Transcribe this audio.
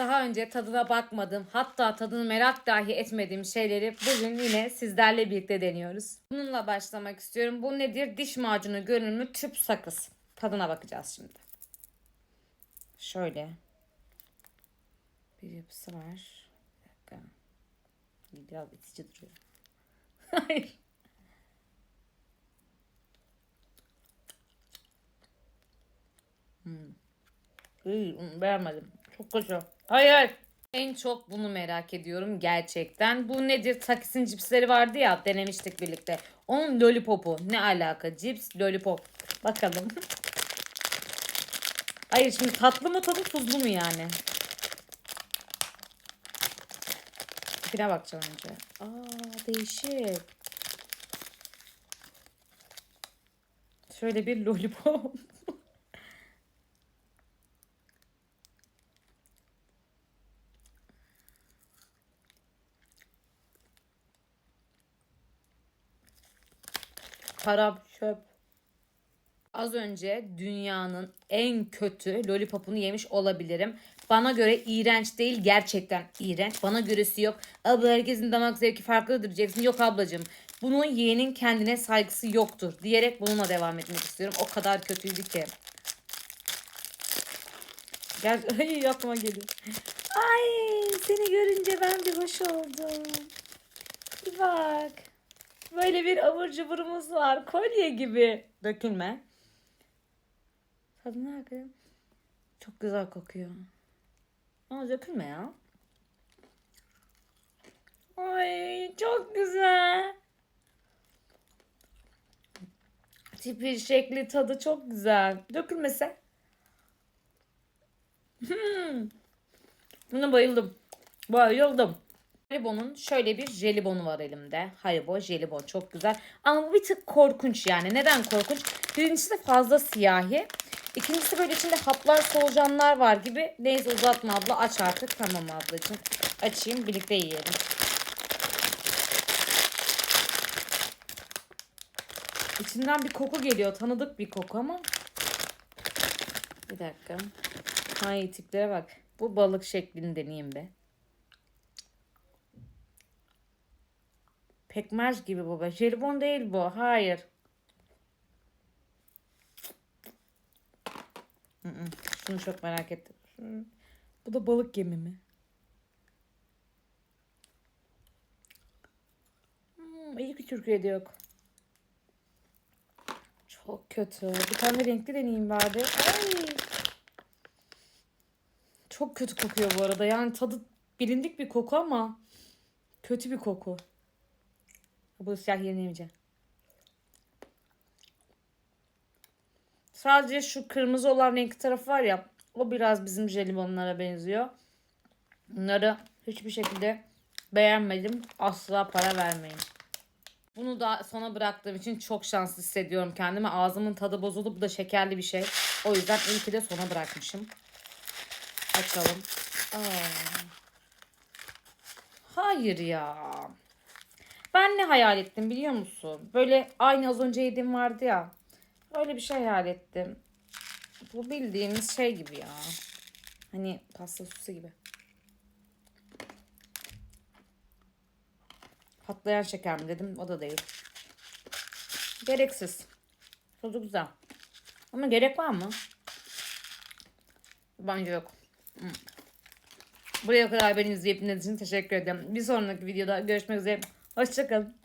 Daha önce tadına bakmadım, hatta tadını merak dahi etmediğim şeyleri bugün yine sizlerle birlikte deniyoruz. Bununla başlamak istiyorum. Bu nedir? Diş macunu görünümlü tüp sakız. Tadına bakacağız şimdi. Şöyle. Bir yapısı var. Bir dakika. Biraz itici duruyor. Hayır. İyi, hmm, beğenmedim. Çok kötü. Hayır. En çok bunu merak ediyorum gerçekten. Bu nedir? Takis'in cipsleri vardı ya denemiştik birlikte. Onun lollipopu. Ne alaka? Cips, lollipop. Bakalım. Hayır şimdi tatlı mı tadı tuzlu mu yani? Tipine bakacağım önce. Aa değişik. Şöyle bir lollipop. Harap çöp. Az önce dünyanın en kötü lollipopunu yemiş olabilirim. Bana göre iğrenç değil gerçekten iğrenç. Bana göresi yok. Abla herkesin damak zevki farklıdır diyeceksin. Yok ablacığım. Bunun yeğenin kendine saygısı yoktur diyerek bununla devam etmek istiyorum. O kadar kötüydü ki. Gel ay aklıma geliyor. Ay seni görünce ben bir hoş oldum. Bir bak. Böyle bir abur cuburumuz var. Kolye gibi. Dökülme. Tadına bakayım. Çok güzel kokuyor. Ama dökülme ya. Ay çok güzel. Tipi, şekli, tadı çok güzel. Dökülmese. Hmm. Buna bayıldım. Bayıldım. Haribo'nun şöyle bir jelibonu var elimde. Haribo jelibon çok güzel. Ama bu bir tık korkunç yani. Neden korkunç? Birincisi fazla siyahi. İkincisi böyle içinde haplar solucanlar var gibi. Neyse uzatma abla aç artık. Tamam ablacığım. Açayım birlikte yiyelim. İçinden bir koku geliyor. Tanıdık bir koku ama. Bir dakika. Ay tiplere bak. Bu balık şeklini deneyeyim be. Pekmez gibi baba. Jelibon değil bu. Hayır. Şunu çok merak ettim. Şunu- Bu da balık yemi mi? Hmm, iyi ki Türkiye'de yok. Çok kötü. Bir tane renkli deneyeyim bari. Ay. Çok kötü kokuyor bu arada. Yani tadı bilindik bir koku ama kötü bir koku. Bu siyah yerini yemeyeceğim. Sadece şu kırmızı olan renkli tarafı var ya o biraz bizim jelibonlara benziyor. Bunları hiçbir şekilde beğenmedim. Asla para vermeyin. Bunu da sona bıraktığım için çok şanslı hissediyorum kendimi. Ağzımın tadı bozuldu. Bu da şekerli bir şey. O yüzden iyi de sona bırakmışım. Açalım. Aa. Hayır ya. Ben ne hayal ettim biliyor musun? Böyle aynı az önce yediğim vardı ya. Öyle bir şey hayal ettim. Bu bildiğimiz şey gibi ya. Hani pasta sosu gibi. Patlayan şeker mi dedim. O da değil. Gereksiz. Tadı güzel. Ama gerek var mı? Bence yok. Buraya kadar beni izleyip dinlediğiniz için teşekkür ederim. Bir sonraki videoda görüşmek üzere. Hoşçakalın.